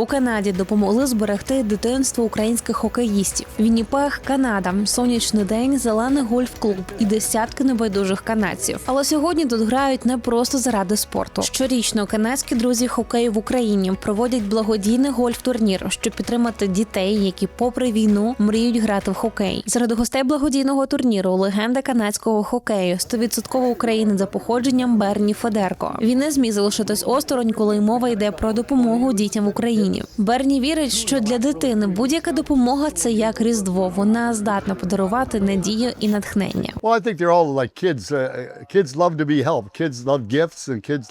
У Канаді допомогли зберегти дитинство українських хокеїстів. Вінніпег, Канада, сонячний день, зелений гольф-клуб і десятки небайдужих канадців. Але сьогодні тут грають не просто заради спорту. Щорічно канадські друзі хокею в Україні проводять благодійний гольф-турнір, щоб підтримати дітей, які, попри війну, мріють грати в хокей. Серед гостей благодійного турніру легенда канадського хокею, 100% українець за походженням Берні Федерко. Він не зміг залишитись осторонь, коли мова йде про допомогу дітям в Україні. Берні вірить, що для дитини будь-яка допомога це як різдво. Вона здатна подарувати надію і натхнення. Uh,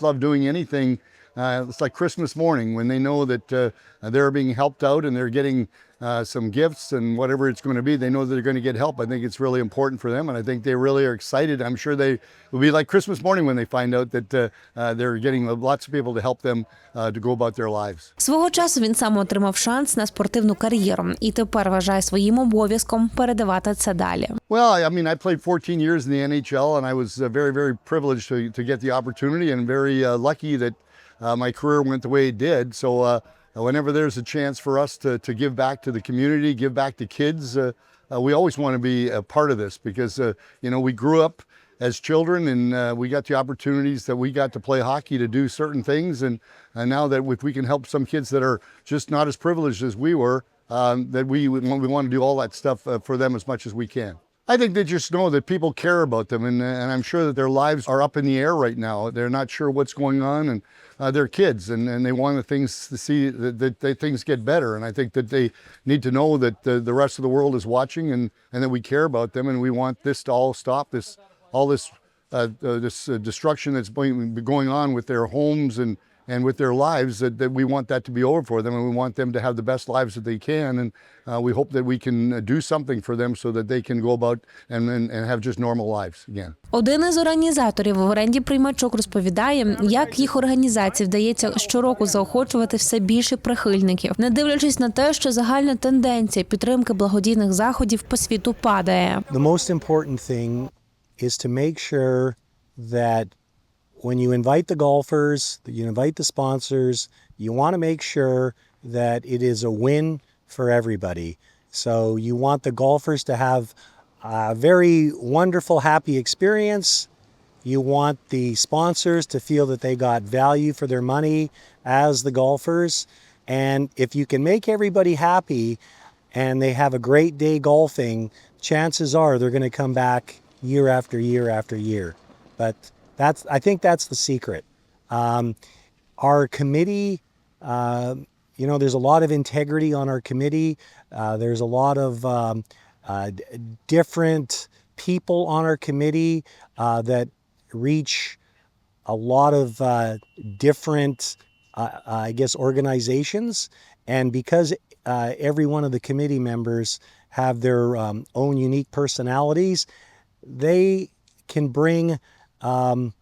love doing anything. Uh, it's like Christmas morning when they know that uh, they're being helped out and they're getting uh, some gifts and whatever it's going to be. They know that they're going to get help. I think it's really important for them, and I think they really are excited. I'm sure they will be like Christmas morning when they find out that uh, uh, they're getting lots of people to help them uh, to go about their lives. Свого часу він сам отримав шанс на спортивну кар'єру і тепер вважає своїм обов'язком передавати це далі. Well, I mean, I played 14 years in the NHL, and I was uh, very, very privileged to, to get the opportunity and very uh, lucky that uh, my career went the way it did. So, uh, whenever there's a chance for us to, to give back to the community, give back to kids, uh, uh, we always want to be a part of this because, uh, you know, we grew up as children and uh, we got the opportunities that we got to play hockey to do certain things. And, and now that if we can help some kids that are just not as privileged as we were, um, that we, we want to do all that stuff uh, for them as much as we can. I think they just know that people care about them, and, and I'm sure that their lives are up in the air right now. They're not sure what's going on, and uh, they're kids, and, and they want the things to see that, that, that things get better. And I think that they need to know that the, the rest of the world is watching, and, and that we care about them, and we want this to all stop. This all this uh, uh, this uh, destruction that's going on with their homes and and with their lives that, that we want that to be over for them and we want them to have the best lives that they can and uh, we hope that we can uh, do something for them so that they can go about and, and, and have just normal lives again. Один із організаторів в оренді приймачок розповідає, як їх організації вдається щороку заохочувати все більше прихильників, не дивлячись на те, що загальна тенденція підтримки благодійних заходів по світу падає. The most important thing is to make sure that when you invite the golfers, you invite the sponsors, you want to make sure that it is a win for everybody. So you want the golfers to have a very wonderful, happy experience. You want the sponsors to feel that they got value for their money as the golfers. And if you can make everybody happy and they have a great day golfing, chances are they're going to come back year after year after year. But that's, I think that's the secret. Um, our committee, uh, you know, there's a lot of integrity on our committee. Uh, there's a lot of um, uh, different people on our committee uh, that reach a lot of uh, different, uh, I guess, organizations. And because every one of the committee members have their um, own unique personalities, they can bring, um,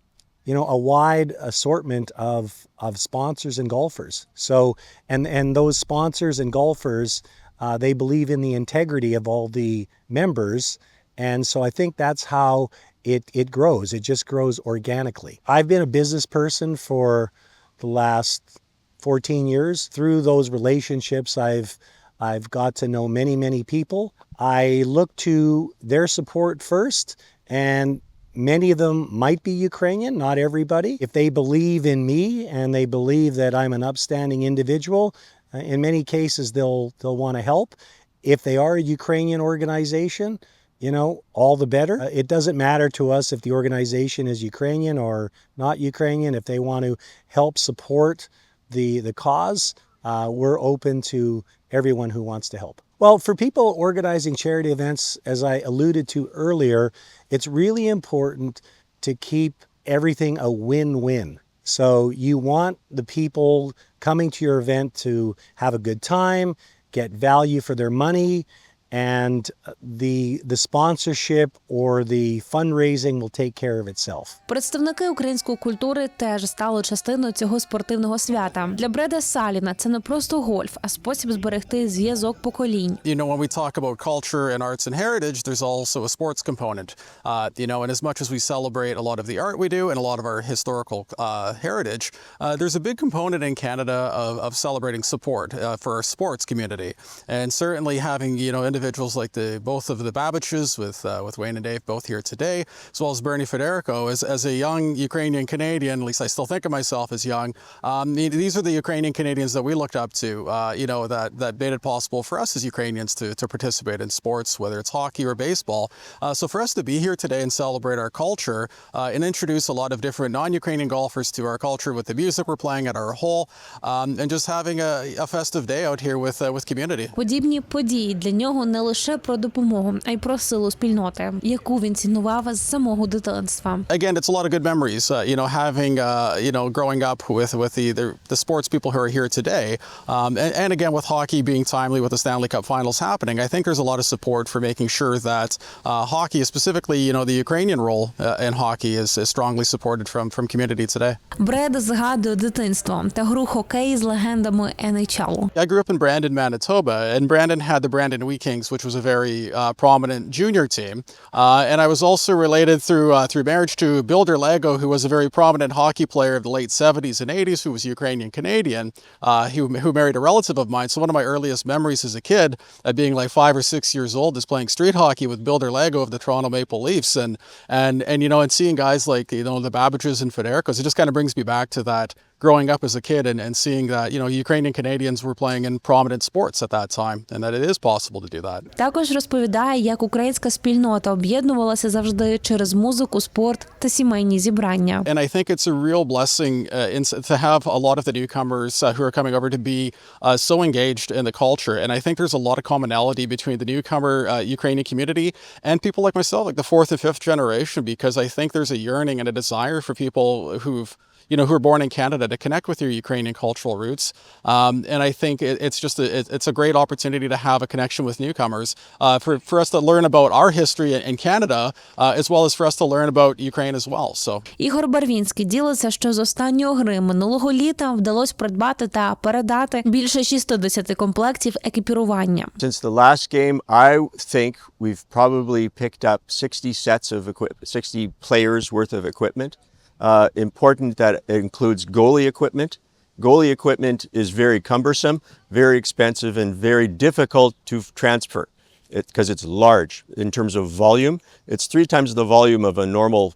you know, a wide assortment of of sponsors and golfers. So, and and those sponsors and golfers, uh, they believe in the integrity of all the members, and so I think that's how it it grows. It just grows organically. I've been a business person for the last 14 years. Through those relationships, I've I've got to know many, many people. I look to their support first, and many of them might be Ukrainian, not everybody. If they believe in me and they believe that I'm an upstanding individual, uh, in many cases they'll they'll want to help. If they are a Ukrainian organization, you know, all the better. Uh, it doesn't matter to us if the organization is Ukrainian or not Ukrainian. If they want to help support the the cause, uh, we're open to everyone who wants to help. Well, for people organizing charity events, as I alluded to earlier, it's really important to keep everything a win-win. So you want the people coming to your event to have a good time, get value for their money, and uh, the the sponsorship or the fundraising will take care of itself. Представники української культури теж стали частиною цього спортивного свята. Для Бреда Саліна це не просто гольф, а спосіб зберегти зв'язок поколінь. you know, when we talk about culture and arts and heritage, there's also a sports component. Uh, you know, and as much as we celebrate a lot of the art we do and a lot of our historical uh, heritage, uh, there's a big component in Canada of, of celebrating support uh, for our sports community, and certainly having you know individuals like the both of the Babbages with uh, with Wayne and Dave both here today, as well as Bernie Federico, as, as a young Ukrainian Canadian, at least I still think of myself as young. Um, the- these are the Ukrainian Canadians that we looked up to. Uh, you know that that made it possible for us as Ukrainians to to participate in sports, whether it's hockey or baseball. Uh, so for us to be here today and celebrate our culture uh, and introduce a lot of different non-Ukrainian golfers to our culture with the music we're playing at our hole, um, and just having a, a festive day out here with uh, with community. Подібні події для нього не лише про допомогу, а й про силу спільноти, яку він цінував з самого дитинства. again, it's a lot of good memories. Uh, you know, having uh, you know, growing up with with the, the the sports people who are here today, um, and, and again with hockey being timely with the Stanley Cup Finals happening, I think there's a lot of support for making sure that uh, hockey, specifically you know the Ukrainian role uh, in hockey, is, is strongly supported from from community today. Бред згадує дитинство та гру хокей з легендами NHL. I grew up in Brandon, Manitoba, and Brandon had the Brandon Wee which was a very uh, prominent junior team. Uh, and I was also related through uh, through marriage to Builder Derlego, who was a very prominent hockey player of the late 70s and 80s, who was Ukrainian Canadian, uh, who, who married a relative of mine. So one of my earliest memories as a kid, uh, being like five or six years old, is playing street hockey with Builder Derlego of the Toronto Maple Leafs, and and and you know, and seeing guys like you know the Babbages and Federicos, it just kind of brings me back to that growing up as a kid and, and seeing that you know Ukrainian Canadians were playing in prominent sports at that time, and that it is possible to do that. Також розповідає, як українська спільнота об'єднувалася завжди через музику, спорт та сімейні зібрання. And I think it's a real blessing uh, in, to have a lot of the newcomers uh, who are coming over to be uh, so engaged in the culture. And I think there's a lot of commonality between the newcomer uh, Ukrainian community and people like myself, like the fourth and fifth generation, because I think there's a yearning and a desire for people who've you know, who are born in Canada to connect with your Ukrainian cultural roots. Um, and I think it, it's just a, it, it's a great opportunity to have a connection with newcomers uh, for, for us to learn about our history in, Canada, uh, as well as for us to learn about Ukraine as well. So Ігор Барвінський ділиться, що з останньої гри минулого літа вдалося придбати та передати більше 60 комплектів екіпірування. Since the last game, I think we've probably picked up 60 sets of equipment, 60 players worth of equipment. Uh, important that it includes goalie equipment. Goalie equipment is very cumbersome, very expensive, and very difficult to transfer because it's large in terms of volume. It's three times the volume of a normal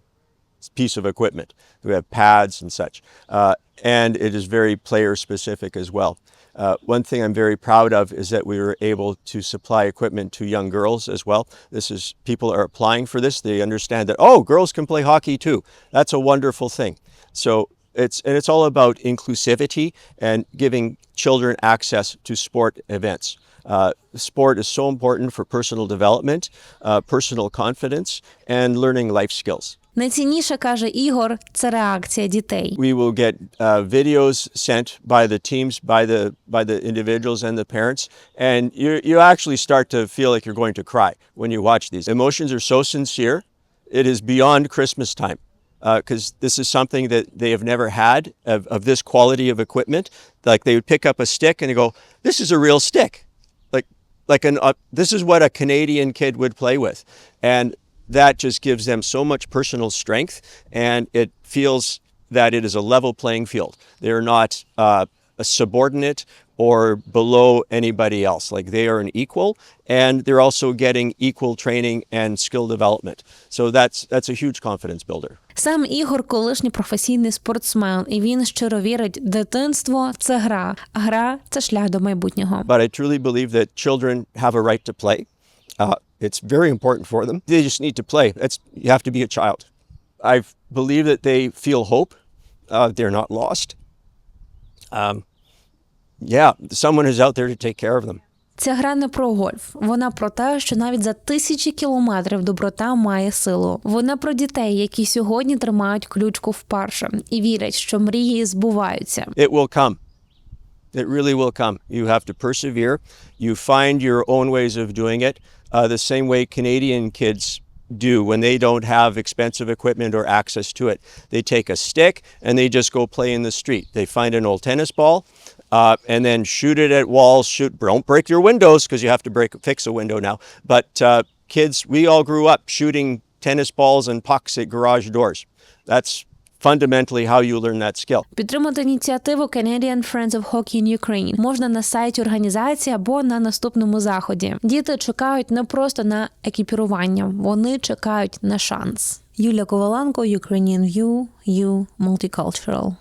piece of equipment. We have pads and such. Uh, and it is very player specific as well. Uh, one thing I'm very proud of is that we were able to supply equipment to young girls as well. This is people are applying for this. They understand that oh, girls can play hockey too. That's a wonderful thing. So it's and it's all about inclusivity and giving children access to sport events. Uh, sport is so important for personal development, uh, personal confidence, and learning life skills. Найцінніше каже Ігор, це реакція дітей. we will get uh, videos sent by the teams, by the by the individuals and the parents, and you you actually start to feel like you're going to cry when you watch these. Emotions are so sincere; it is beyond Christmas time, because this is something that they have never had of, of this quality of equipment. Like they would pick up a stick and they go, "This is a real stick," like like an uh, this is what a Canadian kid would play with, and that just gives them so much personal strength, and it feels that it is a level playing field. They're not uh, a subordinate or below anybody else. Like they are an equal, and they're also getting equal training and skill development. So that's that's a huge confidence builder. Сам Ігор колишній професійний спортсмен, і він щиро вірить, дитинство це гра, а гра це шлях до майбутнього. But I truly believe that children have a right to play. Uh, it's very important for them. They just need to play. That's you have to be a child. I believe that they feel hope. Uh, they're not lost. Um, yeah, someone is out there to take care of them. Ця гра не про гольф. Вона про те, що навіть за тисячі кілометрів доброта має силу. Вона про дітей, які сьогодні тримають ключку вперше і вірять, що мрії збуваються. It will come. It really will come. You have to persevere. You find your own ways of doing it, uh, the same way Canadian kids do when they don't have expensive equipment or access to it. They take a stick and they just go play in the street. They find an old tennis ball uh, and then shoot it at walls. Shoot, don't break your windows because you have to break fix a window now. But uh, kids, we all grew up shooting tennis balls and pucks at garage doors. That's fundamentally how you learn that skill. Підтримати ініціативу Canadian Friends of Hockey in Ukraine можна на сайті організації або на наступному заході. Діти чекають не просто на екіпірування, вони чекають на шанс. Юля Коваленко, Ukrainian View, You Multicultural.